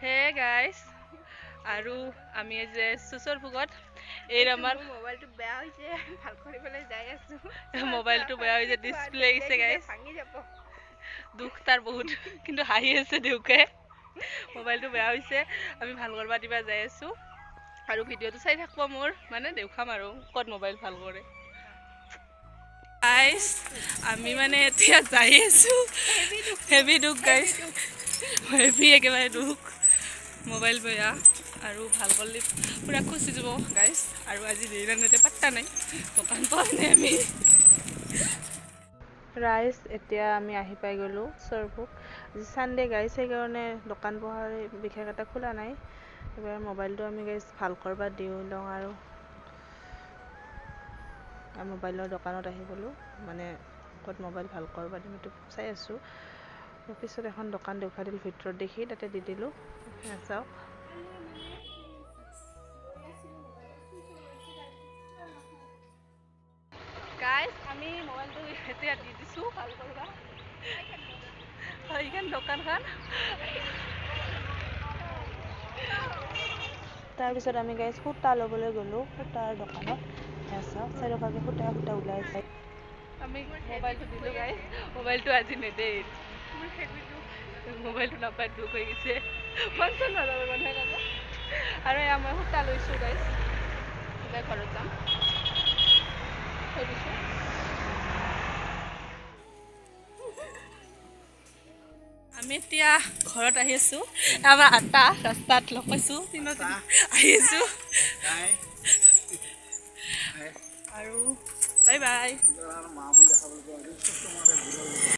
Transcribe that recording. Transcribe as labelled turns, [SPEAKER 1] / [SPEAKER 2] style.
[SPEAKER 1] হে গাইছ আৰু আমি যে চুচৰ ভোগত। এই আমাৰ
[SPEAKER 2] মোবাইলটো বেয়া হৈছে ভালো কৰিবলৈ যাই আছো।
[SPEAKER 1] মোবাইলটো বেয়া হৈছে ডিছপ্লে আহিছে গাইছ
[SPEAKER 2] ভাঙি যাব।
[SPEAKER 1] দুখ তাৰ বহুত কিন্তু হাঁহি আছে দেউকে মোবাইলটো বেয়া হৈছে আমি ভালো কৰিব দিবা যাই আছোঁ। আৰু ভিডিঅ'টো চাই থাকিব মোৰ মানে দেখুৱাম আৰু ক'ত মোবাইল ভালো কৰে। গাইছ আমি মানে এতিয়া যাই আছোঁ। হেভি দুখ গাইছ হেভি একেবাৰে দুখ। মোবাইল বেয়া আৰু ভাল কৰিলে পূৰা খুচি যাব গাইছ আৰু আজি দেৰি পাত্তা নাই। দোকান পোৱা নাই আমি। ৰাইজ এতিয়া আমি আহি পাই গ'লোঁ চৰভোগ আজি চানডে গাইজ সেইকাৰণে দোকান পোহাৰ বিশেষ এটা খোলা নাই। এইবাৰ মোবাইলটো আমি গাইজ ভাল কৰিব দিওঁ লওঁ আৰু মোবাইলৰ দোকানত আহি গ'লোঁ। মানে ক'ত মোবাইল ভাল কৰিব দিম এইটো চাই আছোঁ। পিছত এখন দোকান দেখুৱাই দিলোঁ, ভিতৰত দেখি তাতে দি দিলোঁ। গাইজ আমি মোবাইলটো এতিয়া ভালো কৰিবা এইখন দোকানখন। তাৰপিছত আমি গাইজ সূতা ল'বলৈ গ'লোঁ, সূতাৰ দোকানত। চাৰিওফালে সূতা সূতা ওলাই আছে। আমি মোবাইলটো দিলোঁ গাইজ মোবাইলটো আজি নেদেই। মোবাইলটো নাপায় দুখ হৈ গৈছে ফাংচন নাযাব মানুহে ক'ব আৰু এয়া মই সূতা লৈছোঁ গাইজ এতিয়া ঘৰত যাম থৈ দিছোঁ আমি এতিয়া ঘৰত আহি আছোঁ। আমাৰ আটা ৰাস্তাত লগ পাইছোঁ। তিনিটা আহি আছোঁ। আৰু বাই বাই।